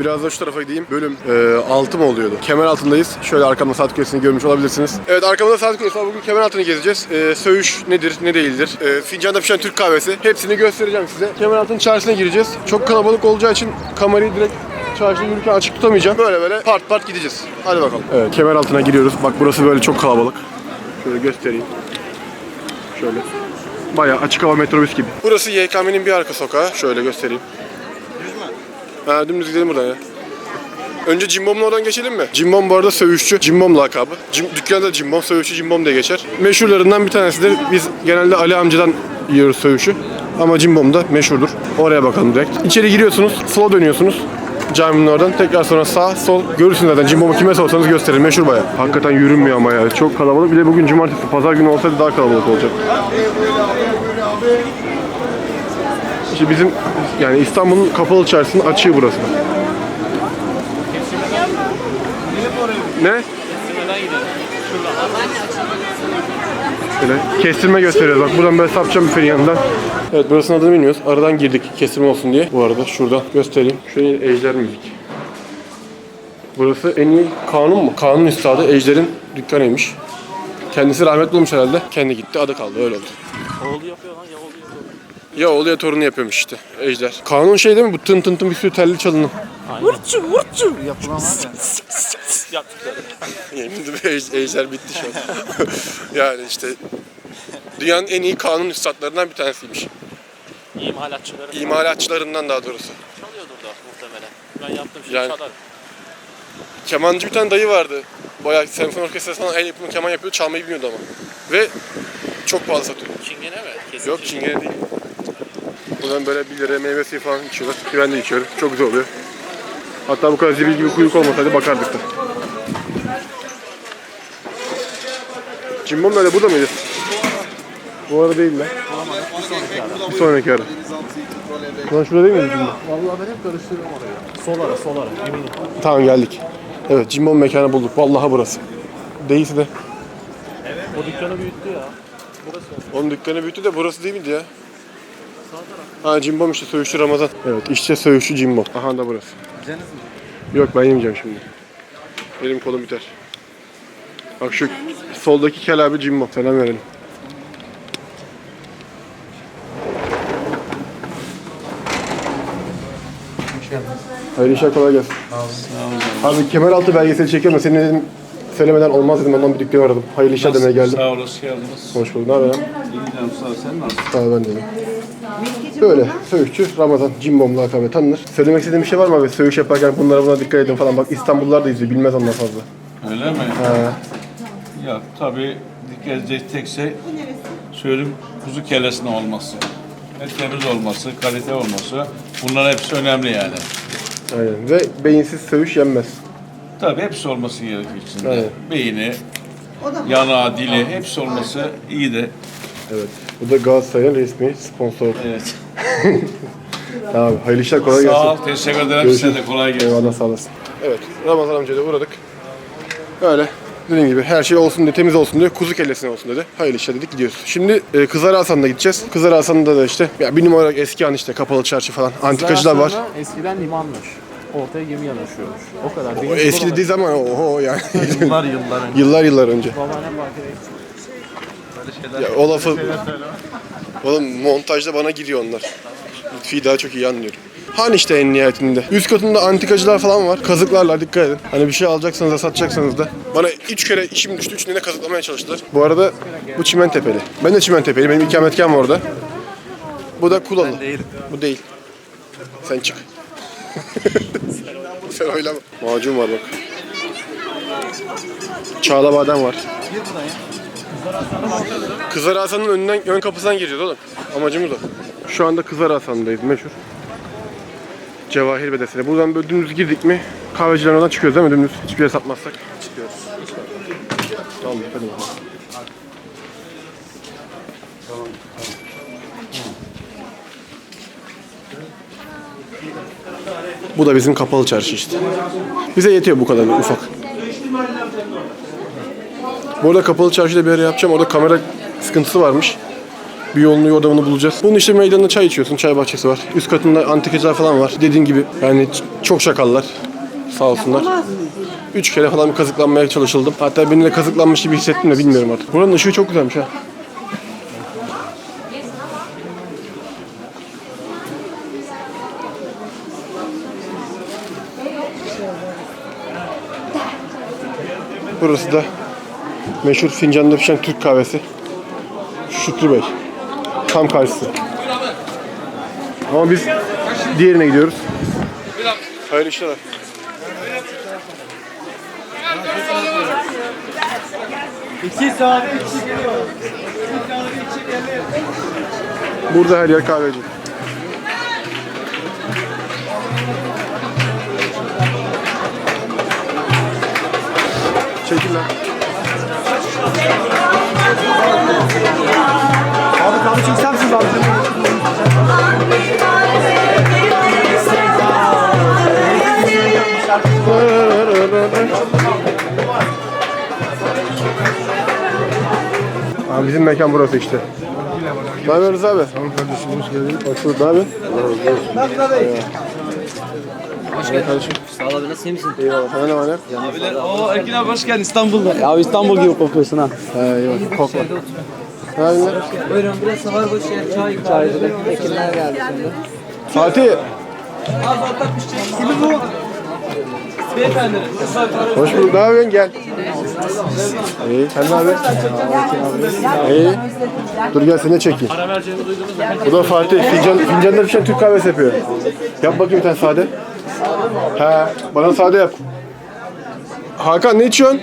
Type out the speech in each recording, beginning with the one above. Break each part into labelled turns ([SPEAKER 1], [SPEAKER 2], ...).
[SPEAKER 1] Biraz da şu tarafa gideyim. Bölüm 6 mı oluyordu? Kemer altındayız. Şöyle arkamda saat kulesini görmüş olabilirsiniz. Evet arkamda saat kulesi var. Bugün kemer altını gezeceğiz. E, söğüş nedir, ne değildir? E, fincanda pişen Türk kahvesi. Hepsini göstereceğim size. Kemer altının çarşısına gireceğiz. Çok kalabalık olacağı için kamerayı direkt çarşıda yürürken açık tutamayacağım. Böyle böyle part part gideceğiz. Hadi bakalım. Evet kemer altına giriyoruz. Bak burası böyle çok kalabalık. Şöyle göstereyim. Şöyle. Bayağı açık hava metrobüs gibi. Burası YKM'nin bir arka sokağı. Şöyle göstereyim. Ha dümdüz gidelim buradan ya. Önce Cimbom'un oradan geçelim mi? Cimbom bu arada söğüşçü. Cimbom lakabı. Cim, dükkanda Cimbom, söğüşçü Cimbom diye geçer. Meşhurlarından bir tanesidir. Biz genelde Ali amcadan yiyoruz söğüşü. Ama Cimbom da meşhurdur. Oraya bakalım direkt. İçeri giriyorsunuz, sola dönüyorsunuz. Caminin oradan tekrar sonra sağ, sol görürsünüz zaten. Cimbom'u kime sorsanız gösterir. Meşhur baya. Hakikaten yürünmüyor ama ya. Çok kalabalık. Bir de bugün cumartesi, pazar günü olsaydı daha kalabalık olacak. İşte bizim yani İstanbul'un kapalı çarşısının açığı burası. Ne? Şöyle kestirme gösteriyoruz. Bak buradan böyle sapacağım büfenin yanından. Evet burasının adını bilmiyoruz. Aradan girdik kestirme olsun diye. Bu arada şurada göstereyim. Şöyle Ejder Müzik. Burası en iyi kanun mu? Kanun üstadı Ejder'in dükkanıymış. Kendisi rahmetli olmuş herhalde. Kendi gitti adı kaldı öyle oldu.
[SPEAKER 2] Oğlu yapıyor lan ya oğlu.
[SPEAKER 1] Ya oğlu ya torunu yapıyormuş işte Ejder. Kanun şey değil mi bu tın tın tın bir sürü telli çalının.
[SPEAKER 2] Vurçu vurçu yapılan var ya. Yaptıkları.
[SPEAKER 1] Yemin ederim Ej- Ejder bitti şu an. yani işte dünyanın en iyi kanun üstadlarından bir tanesiymiş.
[SPEAKER 2] İmalatçıları falan
[SPEAKER 1] İmalatçılarından daha doğrusu.
[SPEAKER 2] çalıyordur da muhtemelen. Ben yaptım şimdi
[SPEAKER 1] Yani-
[SPEAKER 2] çalar.
[SPEAKER 1] Kemancı bir tane dayı vardı. Bayağı senfoni orkestrası falan el yapımı keman yapıyordu. Çalmayı bilmiyordu ama. Ve çok pahalı satıyor.
[SPEAKER 2] Çingene mi? Kesin
[SPEAKER 1] Yok çingene değil. Buradan böyle 1 liraya meyve suyu falan içiyorlar. Ben de içiyorum. Çok güzel oluyor. Hatta bu kadar zibil gibi kuyruk olmasaydı bakardık da. Cimbom nerede? Burada mıydı? Bu ara değil lan. Bir sonraki ara. Lan şurada değil miydi Cimbom?
[SPEAKER 2] Vallahi ben hep karıştırıyorum orayı. Sol ara sol ara eminim.
[SPEAKER 1] Tamam geldik. Evet Cimbom mekanı bulduk. Vallahi burası. Değilse de.
[SPEAKER 2] O dükkanı büyüttü ya. Burası.
[SPEAKER 1] Onun dükkanı büyüttü de burası değil miydi ya? Ha Cimbom işte Söğüşçü Ramazan. Evet işte Söğüşçü Cimbom. Aha da burası. Yok ben yemeyeceğim şimdi. Benim kolum biter. Bak şu soldaki kel abi Cimbom. Selam verelim. Hayırlı işler kolay gelsin. Abi kemeraltı belgeseli çekiyorum da senin dedim söylemeden olmaz dedim ondan bir dükkanı aradım. Hayırlı işler demeye geldim.
[SPEAKER 3] Sağ olasın geldiniz.
[SPEAKER 1] Hoş bulduk. Ne haber?
[SPEAKER 3] İyiyim sağ ol. Sen nasılsın?
[SPEAKER 1] Sağ ol ben de. Böyle söğüşçü Ramazan Cimbom lakabı tanınır. Söylemek istediğin bir şey var mı abi? Söğüş yaparken bunlara buna dikkat edin falan. Bak İstanbullular da izliyor. Bilmez onlar fazla.
[SPEAKER 3] Öyle mi?
[SPEAKER 1] He.
[SPEAKER 3] Ya tabii dikkat edecek tek şey söyleyeyim kuzu kellesinin olması. Ve temiz olması, kalite olması. Bunlar hepsi önemli yani.
[SPEAKER 1] Aynen. Ve beyinsiz söğüş yenmez.
[SPEAKER 3] Tabii hepsi olması gerekiyor içinde.
[SPEAKER 1] Evet.
[SPEAKER 3] Beyni, yanağı, dili hepsi olması iyi de.
[SPEAKER 1] Evet. Bu da Galatasaray'ın resmi sponsor.
[SPEAKER 3] Evet.
[SPEAKER 1] Tamam. Hayırlı işler kolay gelsin.
[SPEAKER 3] Sağ ol, teşekkür ederim. Size de kolay gelsin.
[SPEAKER 1] Eyvallah sağ olasın. Evet. Ramazan amcaya da uğradık. Böyle. Dediğim gibi her şey olsun diye, temiz olsun diye, kuzu kellesine olsun dedi. Hayırlı işler dedik gidiyoruz. Şimdi e, Kızlar Hasan'da gideceğiz. Kızlar Hasan'da da işte ya bir numara olarak eski an işte kapalı çarşı falan. Antikacılar var.
[SPEAKER 2] Eskiden limanmış. Ortaya gemi yanaşıyormuş. O kadar.
[SPEAKER 1] O eski dediği zaman oho yani.
[SPEAKER 2] Yıllar yıllar önce.
[SPEAKER 1] yıllar yıllar önce.
[SPEAKER 2] Babaannem Bakır'da
[SPEAKER 1] Ya o lafı... Oğlum montajda bana giriyor onlar. Lütfi'yi daha çok iyi anlıyorum. Han işte en nihayetinde. Üst katında antikacılar falan var. Kazıklarla dikkat edin. Hani bir şey alacaksanız da satacaksanız da. Bana üç kere işim düştü. Üçünü de kazıklamaya çalıştılar. Bu arada bu Çimentepe'li. Ben de Çimentepe'li. Benim ikametgahım orada. Bu da Kulalı. Bu değil. Sen çık. Sen oylama. Macun var bak. Çağla badem var. Kızlar Hasan'ın önünden ön kapısından gireceğiz oğlum. Amacımız o. Şu anda Kızlar Hasan'dayız meşhur. Cevahir Bedesi'ne. Buradan böyle dümdüz girdik mi kahvecilerin oradan çıkıyoruz değil mi dümdüz? Hiçbir yere satmazsak. Çıkıyoruz. Tamam hadi bakalım. Bu da bizim kapalı çarşı işte. Bize yetiyor bu kadar ufak. Bu arada kapalı çarşıda bir ara yapacağım. Orada kamera sıkıntısı varmış. Bir yolunu yordamını bulacağız. Bunun işte meydanında çay içiyorsun. Çay bahçesi var. Üst katında antikacılar falan var. Dediğin gibi yani çok şakallar. Sağ olsunlar. Üç kere falan bir kazıklanmaya çalışıldım. Hatta beni de kazıklanmış gibi hissettim de bilmiyorum artık. Buranın ışığı çok güzelmiş ha. Burası da meşhur fincanda pişen Türk kahvesi. Şükrü Bey. Tam karşısı. Ama biz diğerine gidiyoruz. Hayırlı işler. Burada her yer kahveci. Çekil lan.
[SPEAKER 2] Abi kahve misiniz abi?
[SPEAKER 1] Abi bizim mekan burası işte. Ne yapıyorsunuz abi? Tamam kardeşim hoş geldin. Hoş bulduk. Ne yapıyorsun? Hoş geldin. kardeşim.
[SPEAKER 4] Sağ ol abi nasıl iyi misin?
[SPEAKER 1] Eyvallah. Sana ne var ne?
[SPEAKER 2] Oo Erkin abi hoş geldin İstanbul'da. Abi İstanbul gibi kokuyorsun ha.
[SPEAKER 1] He eyvallah. Kokla. Ne yapıyorsun?
[SPEAKER 4] Buyurun biraz sabah boş yer çay Çaycılık. Ekinler geldi şimdi.
[SPEAKER 1] Fatih.
[SPEAKER 2] Kimi bu? Beyefendi.
[SPEAKER 1] Hoş bulduk. Ne yapıyorsun? Gel. İyi. Sen ne yapıyorsun? İyi. Dur gel seni de çekeyim. Bu da Fatih. Fincan, fincanda pişen Türk kahvesi yapıyor. Yap bakayım bir tane sade. He. Bana sade yap. Hakan ne içiyorsun?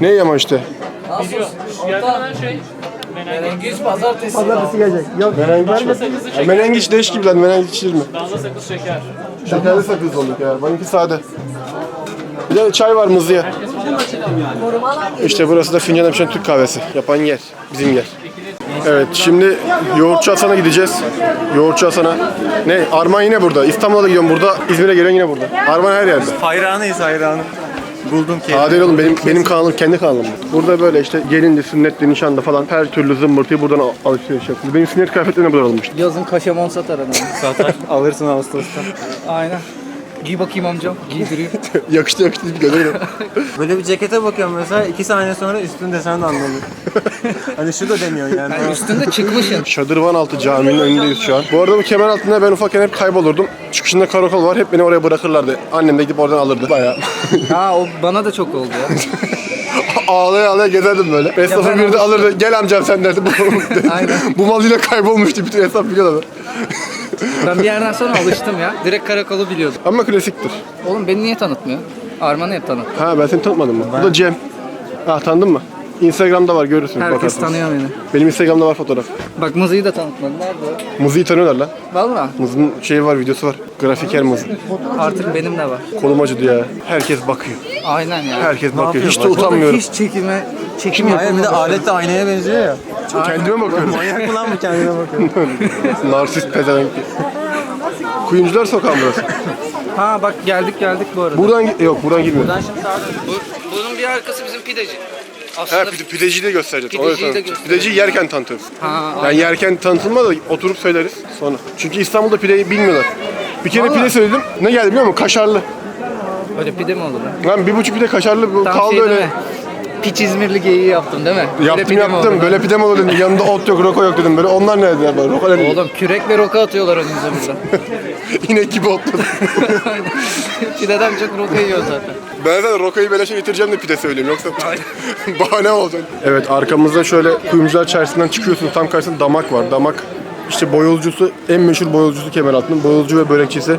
[SPEAKER 1] Ne yiyemem işte?
[SPEAKER 4] Menengiz pazartesi.
[SPEAKER 1] Pazartesi gelecek. Yok menengiç mi? Ya menengiç leş gibi lan menengiç içilir mi?
[SPEAKER 5] Damla sakız şeker.
[SPEAKER 1] Şekerli sakız olduk ya. Benimki sade. Bir de çay var mızlıya. İşte burası da fincana pişen Türk kahvesi. Yapan yer. Bizim yer. Evet şimdi Yoğurtçu Hasan'a gideceğiz. Yoğurtçu Hasan'a. Ne? Arman yine burada. İstanbul'a da gidiyorum burada. İzmir'e geliyorum yine burada. Arman her yerde.
[SPEAKER 2] Hayranıyız hayranı. Buldum ki.
[SPEAKER 1] Adil oğlum benim benim kanalım kendi kanalım. bu. Burada böyle işte gelindi, sünnetli, nişanda falan her türlü zımbırtıyı buradan al- alışveriş yapıyoruz. Benim sünnet kıyafetlerim buradan alınmıştı.
[SPEAKER 4] Yazın kaşemon satar adam.
[SPEAKER 2] Satar. Alırsın Ağustos'ta.
[SPEAKER 4] Aynen. Giy bakayım amcam. Giydiriyor.
[SPEAKER 1] yakıştı yakıştı bir görelim.
[SPEAKER 6] Böyle bir cekete bakıyorum mesela iki saniye sonra üstün desen de anlamıyor. hani şu da demiyor yani.
[SPEAKER 4] Üstünde çıkmışsın.
[SPEAKER 1] Şadırvan altı caminin önündeyiz şu an. Bu arada bu kemer altında ben ufakken hep kaybolurdum. Çıkışında karakol var. Hep beni oraya bırakırlardı. Annem de gidip oradan alırdı. Bayağı.
[SPEAKER 4] Ha o bana da çok oldu ya.
[SPEAKER 1] ağlaya ağlaya gezerdim böyle. Esnafı
[SPEAKER 4] ben
[SPEAKER 1] biri de alırdı. Gel amcam sen derdi. Bu,
[SPEAKER 4] Aynen.
[SPEAKER 1] bu mal yine kaybolmuştu. Bütün esnaf biliyorlar.
[SPEAKER 4] Ben bir yerden sonra alıştım ya. Direkt karakolu biliyordum.
[SPEAKER 1] Ama klasiktir.
[SPEAKER 4] Oğlum beni niye tanıtmıyor? Arman'ı hep tanıt.
[SPEAKER 1] Ha ben seni tanıtmadım mı? Bu da Cem. Ha tanıdın mı? Instagram'da var görürsünüz
[SPEAKER 4] Herkes
[SPEAKER 1] bakarsınız.
[SPEAKER 4] tanıyor beni.
[SPEAKER 1] Benim Instagram'da var fotoğraf.
[SPEAKER 4] Bak Mızı'yı da tanıtmadı. Nerede o?
[SPEAKER 1] Mızı'yı tanıyorlar lan.
[SPEAKER 4] Valla.
[SPEAKER 1] Mızı'nın şeyi var, videosu var. Grafiker Mızı.
[SPEAKER 4] Artık benim de var.
[SPEAKER 1] Kolum acıdı ya. Herkes bakıyor.
[SPEAKER 4] Aynen ya.
[SPEAKER 1] Herkes bakıyor. Hiç de utanmıyorum.
[SPEAKER 4] Hiç çekime, çekim
[SPEAKER 6] Hayır bir de alet de aynaya benziyor ya.
[SPEAKER 1] Kendime bakıyorum.
[SPEAKER 6] Manyak mı lan bu kendine bakıyor.
[SPEAKER 1] Narsist pezevenk. Kuyumcular sokağı mı burası.
[SPEAKER 4] Ha bak geldik geldik bu arada.
[SPEAKER 1] Buradan gi- yok buradan girmiyor.
[SPEAKER 4] Bu, bunun bir arkası bizim pideci.
[SPEAKER 1] Ha
[SPEAKER 4] Aslında
[SPEAKER 1] pide, pideciyi de göstereceğiz.
[SPEAKER 4] Pideciyi de göstereceğiz.
[SPEAKER 1] Pideciyi yerken tanıtırız.
[SPEAKER 4] ha,
[SPEAKER 1] Yani yerken tanıtılmaz da oturup söyleriz sonra. Çünkü İstanbul'da pideyi bilmiyorlar. Bir kere pide söyledim. Ne geldi biliyor musun? Kaşarlı.
[SPEAKER 4] Öyle pide mi olur lan?
[SPEAKER 1] Lan bir buçuk pide kaşarlı bu
[SPEAKER 4] Tam
[SPEAKER 1] kaldı
[SPEAKER 4] şey
[SPEAKER 1] öyle.
[SPEAKER 4] mi? Piç İzmirli geyiği yaptım değil mi? Böyle
[SPEAKER 1] Yaptım
[SPEAKER 4] pide mi
[SPEAKER 1] yaptım.
[SPEAKER 4] olur
[SPEAKER 1] Böyle pide mi olur dedim. Yanında ot yok, roko yok dedim. Böyle onlar ne dediler bana? Roko ne?
[SPEAKER 4] Oğlum kürek ve roka atıyorlar önümüze burada.
[SPEAKER 1] İnek gibi otladı.
[SPEAKER 4] Pideden çok roka yiyor zaten.
[SPEAKER 1] Ben zaten Roko'yu beleşe getireceğim de pide söyleyeyim yoksa bahane olacak. Evet arkamızda şöyle kuyumcular çarşısından çıkıyorsunuz tam karşısında damak var. Damak işte boyolcusu en meşhur boyolcusu Kemeraltı'nın boyolcu ve börekçisi.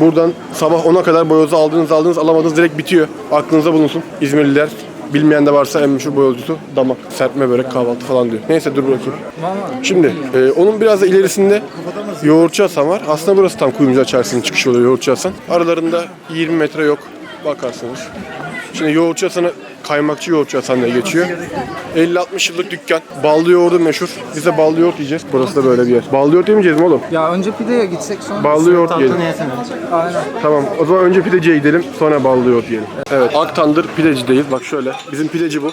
[SPEAKER 1] Buradan sabah 10'a kadar boyozu aldınız aldınız alamadınız direkt bitiyor. Aklınıza bulunsun İzmirliler. Bilmeyen de varsa en meşhur boyolcusu damak. Serpme börek kahvaltı falan diyor. Neyse dur bırakayım. Şimdi e, onun biraz da ilerisinde Yoğurtçu Hasan var. Aslında burası tam Kuyumcular Çarşısı'nın çıkışı oluyor Yoğurtçu Hasan. Aralarında 20 metre yok. Bakarsınız. Şimdi Yoğurtçu Hasan'a Kaymakçı Yoğurtçu Hasan diye geçiyor. 50-60 yıllık dükkan. Ballı yoğurdu meşhur. Biz de ballı yoğurt yiyeceğiz. Burası da böyle bir yer. Ballı yoğurt yemeyeceğiz mi oğlum?
[SPEAKER 4] Ya önce pideye gitsek sonra.
[SPEAKER 1] Ballı yoğurt yiyelim.
[SPEAKER 4] Aynen.
[SPEAKER 1] Tamam o zaman önce pideciye gidelim sonra ballı yoğurt yiyelim. Evet Aktandır pidecideyiz. Bak şöyle bizim pideci bu.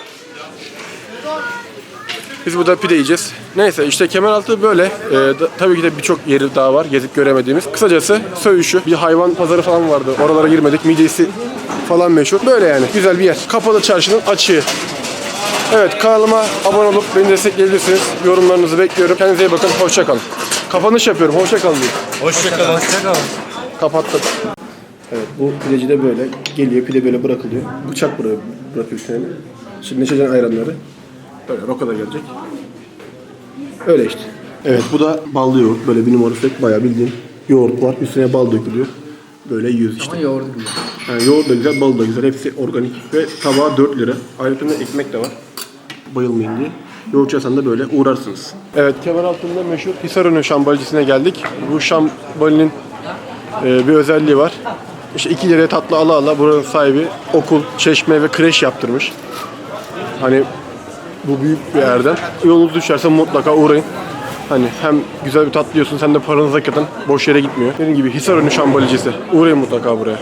[SPEAKER 1] Biz burada pide yiyeceğiz. Neyse işte Kemeraltı böyle. Ee, da- tabii ki de birçok yeri daha var gezip göremediğimiz. Kısacası Söğüşü, bir hayvan pazarı falan vardı. Oralara girmedik. Midesi falan meşhur. Böyle yani. Güzel bir yer. Kapalı çarşının açığı. Evet kanalıma abone olup beni destekleyebilirsiniz. Yorumlarınızı bekliyorum. Kendinize iyi bakın. Hoşça kalın. Kapanış yapıyorum. Hoşça kalın diye.
[SPEAKER 3] Hoşçakalın.
[SPEAKER 6] Hoşçakalın.
[SPEAKER 1] Kapattım. Evet bu pideci de böyle geliyor pide böyle bırakılıyor. Bıçak bırak bırakıyor üstüne. Şimdi içeceğin ayranları. Böyle roka da gelecek. Öyle işte. Evet bu da ballı yoğurt. Böyle bir numarası yok. Bayağı bildiğin yoğurt var. Üstüne bal dökülüyor. Böyle yiyoruz işte.
[SPEAKER 4] Ama yoğurdu güzel.
[SPEAKER 1] Yani yoğurt da güzel, bal da güzel. Hepsi organik. Ve tabağı 4 lira. Ayrıca ekmek de var. Bayılmayın diye. Yoğurt yasan da böyle uğrarsınız. Evet kemer altında meşhur Hisarönü şambalicisine geldik. Bu şambalinin e, bir özelliği var. İşte 2 liraya tatlı ala ala buranın sahibi okul, çeşme ve kreş yaptırmış. Hani bu büyük bir yerden. Yolunuz düşerse mutlaka uğrayın. Hani hem güzel bir tatlı yiyorsun, sen de paranızı hakikaten boş yere gitmiyor. Dediğim gibi Hisarönü şambalicisi. Uğrayın mutlaka buraya.